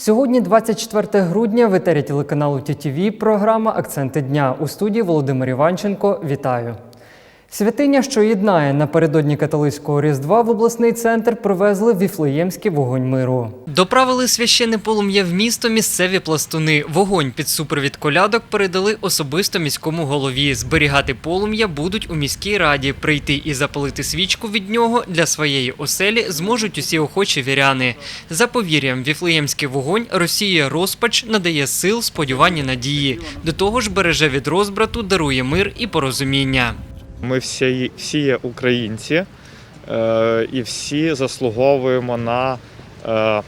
Сьогодні, 24 грудня, в етері телеканалу ТІТІВІ програма Акценти дня у студії Володимир Іванченко. Вітаю. Святиня, що єднає напередодні католицького різдва в обласний центр, привезли Віфлеємський вогонь миру. Доправили священне полум'я в місто місцеві пластуни. Вогонь під супровід колядок передали особисто міському голові. Зберігати полум'я будуть у міській раді. Прийти і запалити свічку від нього для своєї оселі зможуть усі охочі віряни. За повір'ям, віфлеємський вогонь розсіює розпач, надає сил, сподівання, надії. До того ж, береже від розбрату, дарує мир і порозуміння. Ми всі, всі є українці е, і всі заслуговуємо на е,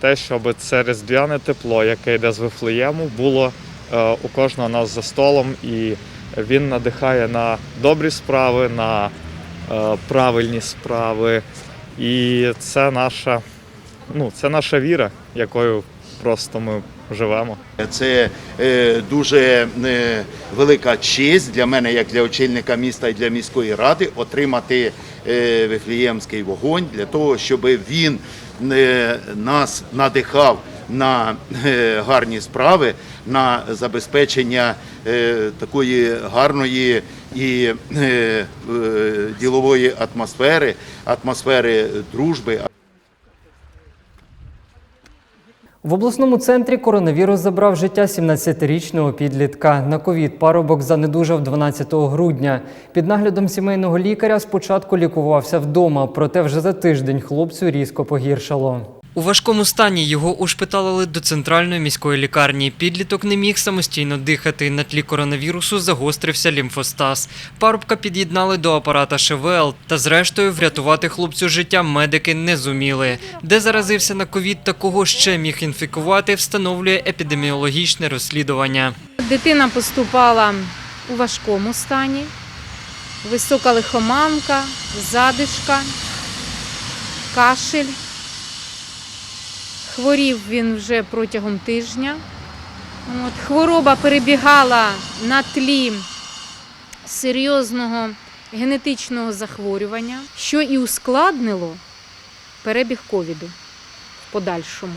те, щоб це різдвяне тепло, яке йде з Вифлеєму, було е, у кожного нас за столом, і він надихає на добрі справи, на правильні справи. І це наша, ну, це наша віра, якою просто ми живемо. Це е, дуже е, велика честь для мене, як для очільника міста і для міської ради, отримати е, Вифлеємський вогонь для того, щоб він нас надихав на гарні справи, на забезпечення такої гарної і ділової атмосфери, атмосфери дружби, В обласному центрі коронавірус забрав життя 17-річного підлітка. На ковід парубок занедужав 12 грудня. Під наглядом сімейного лікаря спочатку лікувався вдома, проте вже за тиждень хлопцю різко погіршало. У важкому стані його ушпиталили до центральної міської лікарні. Підліток не міг самостійно дихати. На тлі коронавірусу загострився лімфостаз. Парубка під'єднали до апарата ШВЛ. Та зрештою врятувати хлопцю життя медики не зуміли. Де заразився на ковід та кого ще міг інфікувати, встановлює епідеміологічне розслідування. Дитина поступала у важкому стані, висока лихоманка, задишка, кашель. Хворів він вже протягом тижня. От, хвороба перебігала на тлі серйозного генетичного захворювання, що і ускладнило перебіг ковіду в подальшому.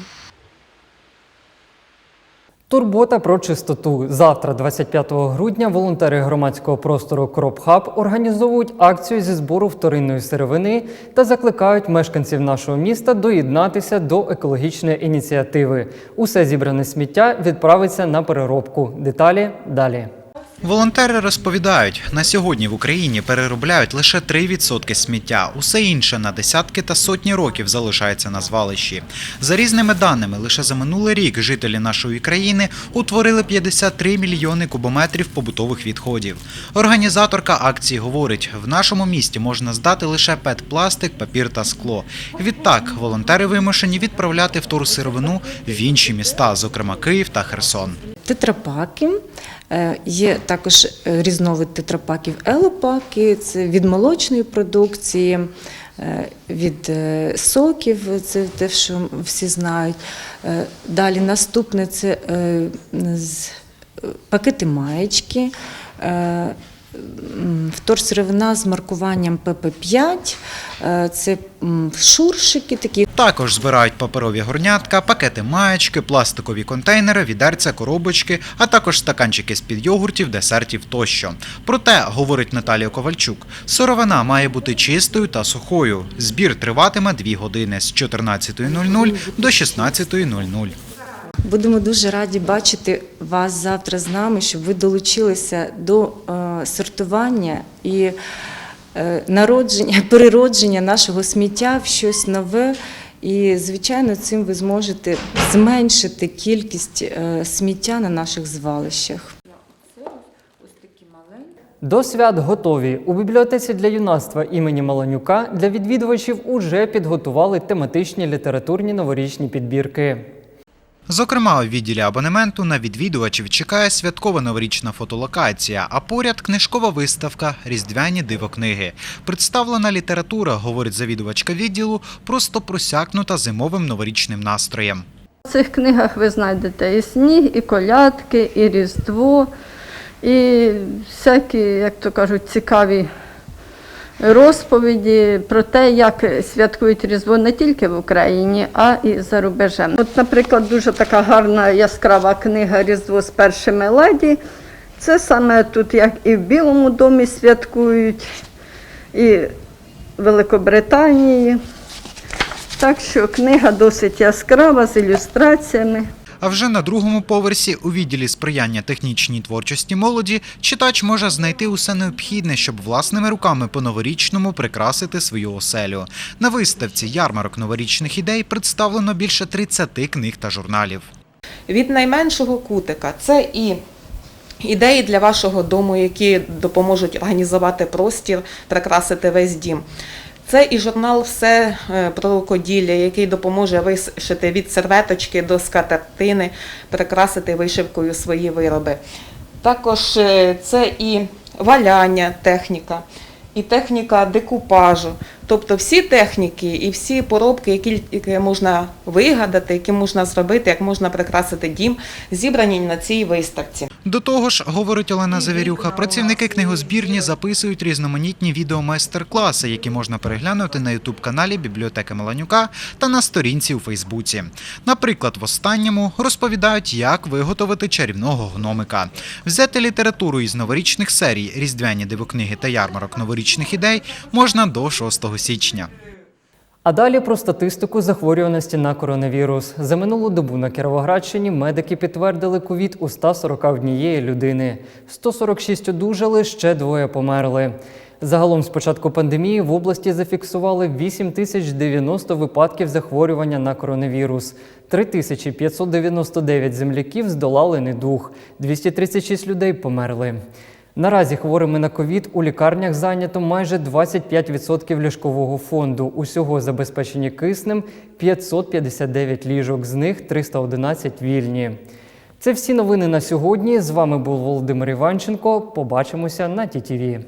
Турбота про чистоту. Завтра, 25 грудня, волонтери громадського простору Кропхаб організовують акцію зі збору вторинної сировини та закликають мешканців нашого міста доєднатися до екологічної ініціативи. Усе зібране сміття відправиться на переробку. Деталі далі. Волонтери розповідають, на сьогодні в Україні переробляють лише 3% сміття. Усе інше на десятки та сотні років залишається на звалищі. За різними даними, лише за минулий рік жителі нашої країни утворили 53 мільйони кубометрів побутових відходів. Організаторка акції говорить, в нашому місті можна здати лише пет-пластик, папір та скло. Відтак, волонтери вимушені відправляти вторсировину в інші міста, зокрема Київ та Херсон. Тетрапаки. Е, Є також е, різновид тетрапаків елопаки, це від молочної продукції, е, від соків, це те, що всі знають. Далі наступне це пакети маєчки. Вторсировина з маркуванням ПП5, е, це шуршики такі, Також збирають паперові горнятка, пакети маєчки, пластикові контейнери, відерця, коробочки, а також стаканчики з-під йогуртів, десертів тощо. Проте, говорить Наталія Ковальчук, сировина має бути чистою та сухою. Збір триватиме 2 години з 14.00 до 16.00. Будемо дуже раді бачити вас завтра з нами, щоб ви долучилися до е, сортування і е, народження, переродження нашого сміття в щось нове. І, звичайно, цим ви зможете зменшити кількість е, сміття на наших звалищах. До свят готові. У бібліотеці для юнацтва імені Маланюка для відвідувачів уже підготували тематичні літературні новорічні підбірки. Зокрема, у відділі абонементу на відвідувачів чекає святкова новорічна фотолокація, а поряд книжкова виставка Різдвяні дивокниги. Представлена література, говорить завідувачка відділу, просто просякнута зимовим новорічним настроєм. В цих книгах ви знайдете і сніг, і колядки, і Різдво, і всякі, як то кажуть, цікаві розповіді про те, як святкують Різдво не тільки в Україні, а і за рубежем. От, наприклад, дуже така гарна яскрава книга Різдво з першими леді. Це саме тут, як і в Білому домі святкують, і в Великобританії. Так що книга досить яскрава з ілюстраціями. А вже на другому поверсі у відділі сприяння технічній творчості молоді читач може знайти усе необхідне, щоб власними руками по-новорічному прикрасити свою оселю. На виставці ярмарок новорічних ідей представлено більше 30 книг та журналів. від найменшого кутика. Це і ідеї для вашого дому, які допоможуть організувати простір, прикрасити весь дім. Це і журнал Все е, про рукоділля, який допоможе вишити від серветочки до скатертини, прикрасити вишивкою свої вироби. Також е, це і валяння техніка, і техніка декупажу. Тобто всі техніки і всі поробки, які, можна вигадати, які можна зробити, як можна прикрасити дім, зібрані на цій виставці. До того ж, говорить Олена Завірюха, працівники книгозбірні записують різноманітні відеомайстер-класи, які можна переглянути на ютуб-каналі бібліотеки Маланюка та на сторінці у Фейсбуці. Наприклад, в останньому розповідають, як виготовити чарівного гномика. Взяти літературу із новорічних серій, різдвяні дивокниги та ярмарок новорічних ідей можна до 6 січня. А далі про статистику захворюваності на коронавірус. За минулу добу на Кіровоградщині медики підтвердили ковід у 141 людини. 146 одужали, ще двоє померли. Загалом з початку пандемії в області зафіксували 8 тисяч 90 випадків захворювання на коронавірус. 3599 земляків здолали недуг, 236 людей померли. Наразі хворими на ковід у лікарнях зайнято майже 25% ліжкового фонду. Усього забезпечені киснем 559 ліжок, з них 311 вільні. Це всі новини на сьогодні. З вами був Володимир Іванченко. Побачимося на ТІТІВІ.